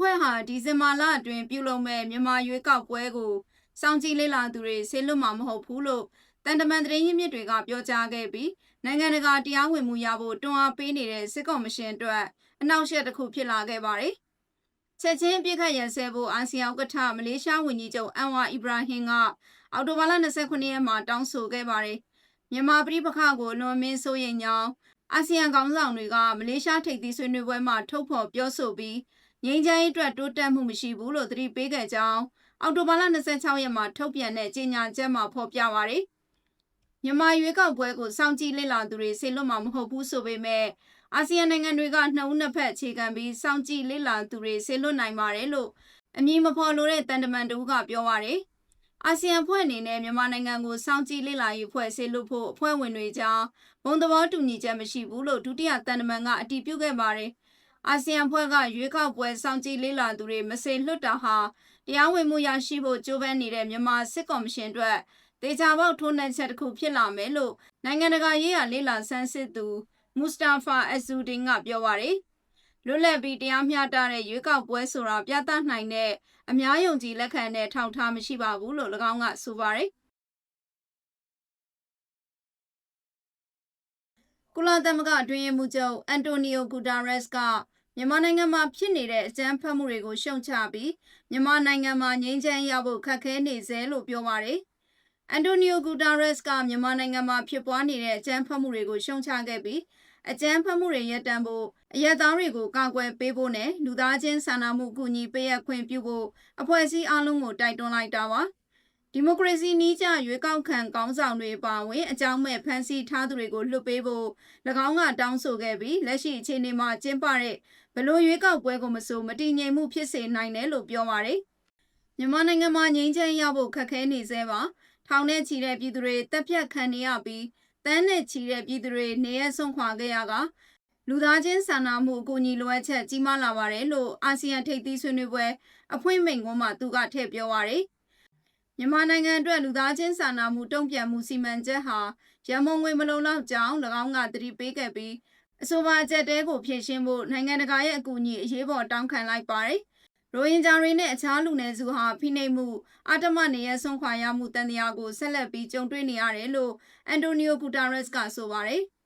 ဖွဲ့ဟာဒီဇင်ဘာလအတွင်းပြုလုပ်မဲ့မြန်မာရွေးကောက်ပွဲကိုစောင့်ကြည့်လေ့လာသူတွေဆေးလွတ်မှာမဟုတ်ဘူးလို့တန်တမန်သတင်းရင်းမြစ်တွေကပြောကြားခဲ့ပြီးနိုင်ငံတကာတရားဝင်မှုရဖို့တွန်းအားပေးနေတဲ့စစ်ကော်မရှင်အတွက်အနောက်ရှက်တစ်ခုဖြစ်လာခဲ့ပါတယ်။ချက်ချင်းအပြစ်ခတ်ရန်ဆဲဖို့အာဆီယံဥက္ကဋ္ဌမလေးရှားဝန်ကြီးချုပ်အန်ဝါအီဘရာဟင်ကအော်တိုဘာလ29ရက်မှာတောင်းဆိုခဲ့ပါတယ်။မြန်မာပြည်ပခကိုလွန်မင်းစိုးရိမ်ကြောင်းအာဆီယံခေါင်းဆောင်တွေကမလေးရှားထိပ်သီးဆွေးနွေးပွဲမှာထုတ်ဖော်ပြောဆိုပြီး ငြိမ်းချမ်းရေးအတွက်တိုးတက်မှုမရှိဘူးလို့သတိပေးခဲ့ကြောင်းအောက်တိုဘာလ26ရက်မှာထုတ်ပြန်တဲ့ကြေညာချက်မှာဖော်ပြပါရယ်မြန်မာရွေးကောက်ပွဲကိုစောင့်ကြည့်လေ့လာသူတွေဆေလွတ်မှာမဟုတ်ဘူးဆိုပေမဲ့အာဆီယံနိုင်ငံတွေကနှုတ်နှစ်ဖက်အခြေခံပြီးစောင့်ကြည့်လေ့လာသူတွေဆေလွတ်နိုင်ပါတယ်လို့အမည်မဖော်လိုတဲ့တန်တမန်တူကပြောပါရယ်အာဆီယံဖွဲ့အနေနဲ့မြန်မာနိုင်ငံကိုစောင့်ကြည့်လေ့လာရေးဖွဲ့ဆေလွတ်ဖို့အဖွဲ့ဝင်တွေကြားဘုံသဘောတူညီချက်မရှိဘူးလို့ဒုတိယတန်တမန်ကအတည်ပြုခဲ့ပါတယ် အာဆီယံဖွဲ့ကရွေးကောက်ပွဲစောင့်ကြည့်လေ့လာသူတွေမစေလွတ်တာဟာတရားဝင်မှုရရှိဖို့ကြိုးပမ်းနေတဲ့မြန်မာစစ်ကော်မရှင်အတွက်ဒေချာပေါက်ထိုးနှက်ချက်တစ်ခုဖြစ်လာမယ်လို့နိုင်ငံတကာရေးရာလေ့လာဆန်းစစ်သူမူစတာဖာအဇူဒင်ကပြောပါတယ်လွတ်လပ်ပြီးတရားမျှတတဲ့ရွေးကောက်ပွဲဆိုတာပြသနိုင်တဲ့အများယုံကြည်လက်ခံတဲ့ထောက်ထားမရှိပါဘူးလို့၎င်းကဆိုပါတယ်ကုလသမဂ္ဂအတွင်းရေးမှူးချုပ်အန်တိုနီယိုဂူတာရက်စ်က မြန်မာနိုင်ငံမှာဖြစ်နေတဲ့အကြမ်းဖက်မှုတွေကိုရှုံချပြီးမြန်မာနိုင်ငံမှာငြိမ်းချမ်းရဖို့ခက်ခဲနေစေလို့ပြောပါတယ်။အန်တိုနီယိုဂူတာရက်စ်ကမြန်မာနိုင်ငံမှာဖြစ်ပွားနေတဲ့အကြမ်းဖက်မှုတွေကိုရှုံချခဲ့ပြီးအကြမ်းဖက်မှုတွေရပ်တန့်ဖို့အရက်သားတွေကိုကာကွယ်ပေးဖို့နဲ့လူသားချင်းစာနာမှုကူညီပေးရခွင့်ပြုဖို့အဖွဲ့အစည်းအလုံးကိုတိုက်တွန်းလိုက်တာပါ။ ဒီမိုကရေစီနည်းကျရွေးကောက်ခံကောင်းဆောင်တွေပါဝင်အကြောင်းမဲ့ဖမ်းဆီးထားသူတွေကိုလွှတ်ပေးဖို့၎င်းကတောင်းဆိုခဲ့ပြီးလက်ရှိအခြေအနေမှာကျင်းပတဲ့ဘလို့ရွေးကောက်ပွဲကိုမဆိုမတည်ငြိမ်မှုဖြစ်စေနိုင်တယ်လို့ပြောပါတယ်။မြန်မာနိုင်ငံမှာငြိမ်းချမ်းရဖို့ခက်ခဲနေသေးပါ။ထောင်ထဲချီတဲ့ပြည်သူတွေတပ်ဖြတ်ခံနေရပြီးတန်းနဲ့ချီတဲ့ပြည်သူတွေနေရဆုံးခွာခဲ့ရကလူသားချင်းစာနာမှုအကူအညီလိုအပ်ချက်ကြီးမားလာပါတယ်လို့အာဆီယံထိပ်သီးဆွေးနွေးပွဲအဖွင့်မိန့်ခွန်းမှာသူကထည့်ပြောပါရယ် မြန်မာနိုင်ငံအတွက်လူသားချင်းစာနာမှုတုံ့ပြန်မှုစီမံချက်ဟာရမုံငွေမလုံလောက်ကြောင်း၎င်းကတတိပေးခဲ့ပြီးအဆိုပါအချက်တဲကိုဖြည့်ရှင်းဖို့နိုင်ငံတကာရဲ့အကူအညီအရေးပေါ်တောင်းခံလိုက်ပါတယ်။ရိုဟင်ဂျာတွေနဲ့အခြားလူနည်းစုဟာဖိနှိပ်မှုအတမနေရဆုံးခွာရမှုတန်တရားကိုဆက်လက်ပြီးကြုံတွေ့နေရတယ်လို့အန်တိုနီယိုဂူတာရက်စ်ကဆိုပါတယ်။